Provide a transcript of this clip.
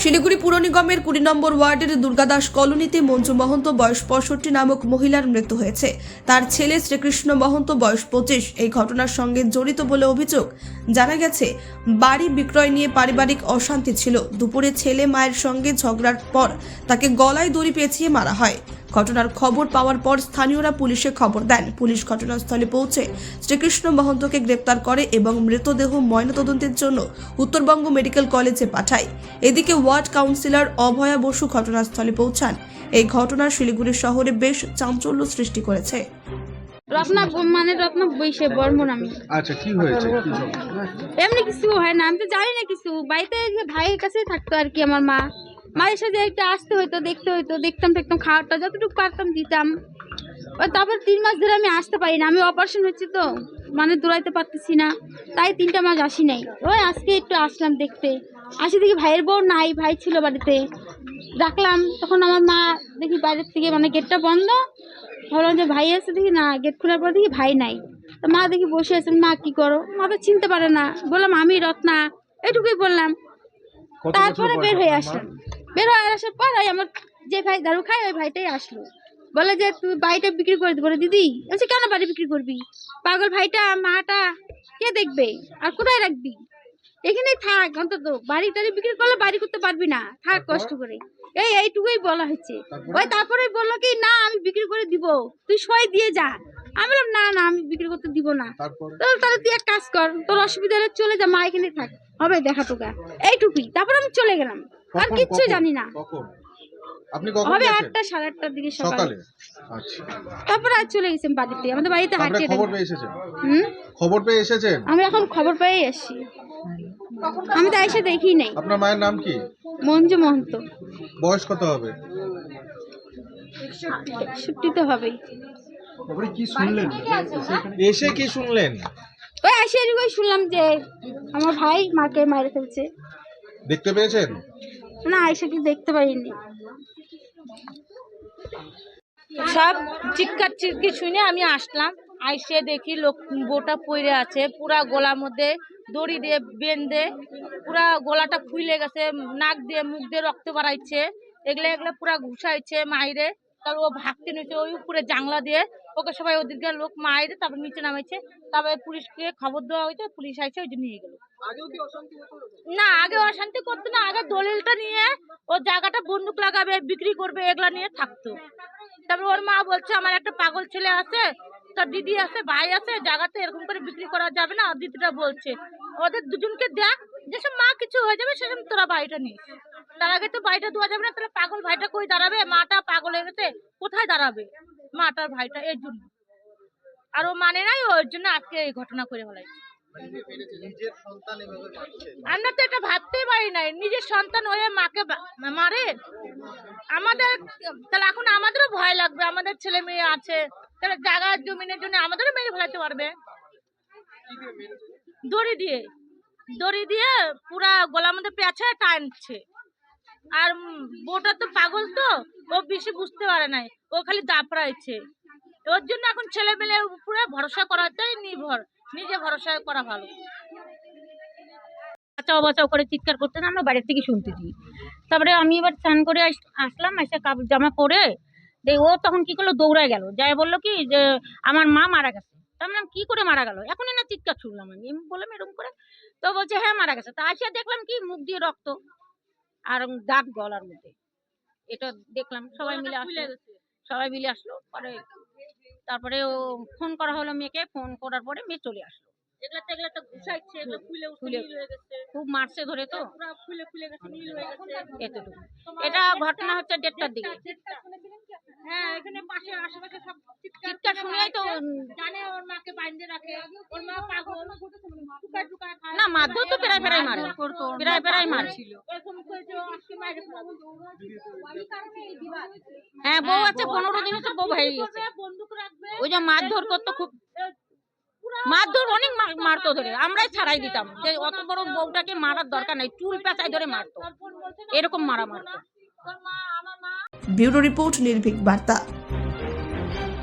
শিলিগুড়ি পুর নিগমের কুড়ি নম্বর ওয়ার্ডের দুর্গাদাস কলোনিতে মঞ্জু মহন্ত, বয়স পঁয়ষট্টি নামক মহিলার মৃত্যু হয়েছে। তার ছেলে শ্রীকৃষ্ণ মহন্ত, বয়স পঁচিশ। এই ঘটনার সঙ্গে জড়িত বলে অভিযোগ জানা গেছে, বাড়ি বিক্রয় নিয়ে পারিবারিক অশান্তি ছিল। দুপুরে ছেলে মায়ের সঙ্গে ঝগড়ার পর তাকে গলায় দড়ি পেঁচিয়ে মারা হয়। ঘটনার খবর পাওয়ার পর স্থানীয়রা পুলিশে খবর দেন। পুলিশ ঘটনাস্থলে পৌঁছে শ্রীকৃষ্ণ মহন্তকে গ্রেপ্তার করে এবং মৃতদেহ ময়নাতদন্তের জন্য উত্তরবঙ্গ মেডিকেল কলেজে পাঠায়। এদিকে ওয়ার্ড কাউন্সিলর অভয়া বসু ঘটনাস্থলে পৌঁছান। এই ঘটনা শিলিগুড়ি শহরে বেশ চাঞ্চল্য সৃষ্টি করেছে। রত্না মানে রত্না বইসে বর্মন আমি। আচ্ছা কি হয়েছে? এমনি কিছু হয় না আমি তো জানি না কিছু। বাড়িতে ভাইয়ের কাছে থাকতো আর কি আমার মা। মায়ের সাথে একটা আসতে হইতো দেখতে হইতো দেখতাম দেখতাম খাওয়াটা যতটুকু পারতাম দিতাম। ওই তারপর তিন মাস ধরে আমি আসতে পারি না আমি অপারেশন হচ্ছে তো মানে দৌড়াইতে পারতেছি না তাই তিনটা মাস আসি নাই। ওই আজকে একটু আসলাম দেখতে। আসি দেখি ভাইয়ের বউ নাই ভাই ছিল বাড়িতে। ডাকলাম তখন আমার মা দেখি বাইরের থেকে মানে গেটটা বন্ধ। ভাবলাম যে ভাই আছে দেখি না গেট খোলার পর দেখি ভাই নাই। তো মা দেখি বসে আছেন মা কি করো? মা তো চিনতে পারে না। বললাম আমি রত্না। এটুকুই বললাম। তারপরে বের হয়ে আসলাম? বের হয়ে আসার পর ওই আমার যে ভাই দারু খায় ওই ভাইটাই আসলো। বলে যে তুই বাড়িটা বিক্রি করে দিবো দিদি। বলছি কেন বাড়ি বিক্রি করবি? পাগল ভাইটা মাটা কে দেখবে? আর কোথায় রাখবি? এখানেই থাক অন্তত বাড়ি টাড়ি বিক্রি করলে বাড়ি করতে পারবি না। থাক কষ্ট করে। এই এইটুকুই বলা হচ্ছে ওই তারপরে বলল কি না আমি বিক্রি করে দিব। তুই সই দিয়ে যা। আমি বললাম না না আমি বিক্রি করতে দিব না। তাহলে তুই এক কাজ কর তোর অসুবিধা হলে চলে যা মা এখানে থাক। হবে দেখা তোকে। এইটুকুই। তারপর আমি চলে গেলাম। আর কিচ্ছু জানি না। আপনি কখন হবে আটটা সাড়ে আটটার দিকে সকালে। সকালে? আচ্ছা। তারপরে আর চলে গেছেন বাড়িতে। আমাদের বাড়িতে হাঁটিয়ে খবর পেয়ে এসেছেন? হুম? খবর পেয়ে এসেছেন? আমি এখন খবর পেয়ে এসছি আমি তো এসে দেখি নাই। আপনার মায়ের নাম কি? মঞ্জু মহন্ত। বয়স কত হবে? ছুটি তো হবেই। কি শুনলেন? এসে কি শুনলেন? ওই এসে শুনলাম যে আমার ভাই মাকে মারে ফেলছে। দেখতে পেয়েছেন? না আয়সাকে দেখতে পারিনি সব চিৎকার চিৎকি শুনে আমি আসলাম। আইসে দেখি লোক, বোটা পড়ে আছে, পুরা গলার মধ্যে দড়ি দিয়ে বেঁধে, পুরা গলাটা ফুলে গেছে, নাক দিয়ে, মুখ দিয়ে রক্ত বাড়াইছে, এগুলো এগুলো পুরা ঘুষাইছে মাইরে। তারপর ও ভাগতে নিয়েছে ওই উপরে জাংলা দিয়ে। ওকে সবাই ওদিকে লোক মাইরে তারপর নিচে নামাইছে। তারপরে পুলিশকে খবর দেওয়া হয়েছে পুলিশ আইসে ওই নিয়ে গেল। না আগে অশান্তি করতো না আগে দলিলটা নিয়ে ও জায়গাটা বন্দুক লাগাবে বিক্রি করবে এগুলা নিয়ে থাকতো। তারপর ওর মা বলছে আমার একটা পাগল ছেলে আছে তার দিদি আছে ভাই আছে জায়গাতে এরকম করে বিক্রি করা যাবে না। দিদিটা বলছে ওদের দুজনকে দেখ যেসব মা কিছু হয়ে যাবে সেসব তোরা বাড়িটা নিস। তার আগে তো বাড়িটা দেওয়া যাবে না, তাহলে পাগল ভাইটা কই দাঁড়াবে? মাটা পাগল হয়ে গেছে, কোথায় দাঁড়াবে? মাটার ভাইটা, এর জন্য। আর মানে নাই, ওর জন্য আজকে এই ঘটনা করে ফেলাই আমরা তো ভাবতেই নাই, নিজের সন্তান হয়ে মাকে মারে? আমাদের, তাহলে এখন আমাদেরও ভয় লাগবে, আমাদের ছেলে মেয়ে আছে, তাহলে জায়গা জমিনের জন্য আমাদেরও মেরে ফেলাতে পারবে? দড়ি দিয়ে দড়ি দিয়ে পুরা গলার মধ্যে পেঁচা টানছে। আর বউটা তো পাগল তো ও বেশি বুঝতে পারে নাই ও খালি দাপড়াইছে। ওর জন্য এখন ছেলে মেয়ের উপরে ভরসা করাটাই নির্ভর নিজে ভরসা করা ভালো। বাঁচাও বাঁচাও করে চিৎকার করতে না আমরা বাড়ির থেকে শুনতেছি তারপরে আমি এবার স্নান করে আস- আসলাম এসে কাপড় জামা পরে ও তখন কি করল দৌড়ায় গেল। যাই বলল কি যে আমার মা মারা গেছে। বললাম, কি করে মারা গেল? এখনই না চিৎকার শুনলাম আমি। বললাম এরকম করে? তো বলছে হ্যাঁ মারা গেছে। তা আসিয়া দেখলাম কি মুখ দিয়ে রক্ত। আর দাগ গলার মধ্যে। এটা দেখলাম সবাই মিলে আসলো। সবাই মিলে আসলো পরে তারপরে ও ফোন করা হলো মেয়েকে ফোন করার পরে মেয়ে চলে আসলো। এগুলা তো এগুলা তো ঘুষাইছে এগুলো ফুলে ফুলে খুব মারছে ধরে তো। ফুলে ফুলে গেছে নীল হয়ে গেছে। এতটুকু। এটা ঘটনা হচ্ছে দেড়টার দিকে। হ্যাঁ এখানে পাশে আশেপাশে সব চিৎকার শুনেই তো জানে ওর মাকে বাইন্ধে রাখে ওর মা পাগল। টুকায় টুকায় খায়। না মারধর তো প্রায় প্রায় মারে প্রায় প্রায় মারে এরকম করেছে ও আজকে মারে হ্যাঁ বউ আছে পনেরো দিন হচ্ছে বউ হয়ে গেছে। ওই যে মারধর করতো খুব মারধর অনেক মার- মারতো ধরে। আমরাই ছাড়াই দিতাম। যে অত বড় বউটাকে মারার দরকার নাই। চুল পেঁচাই ধরে মারতো। এরকম মারা মারতো ব্যুরো রিপোর্ট, নির্ভীক বার্তা।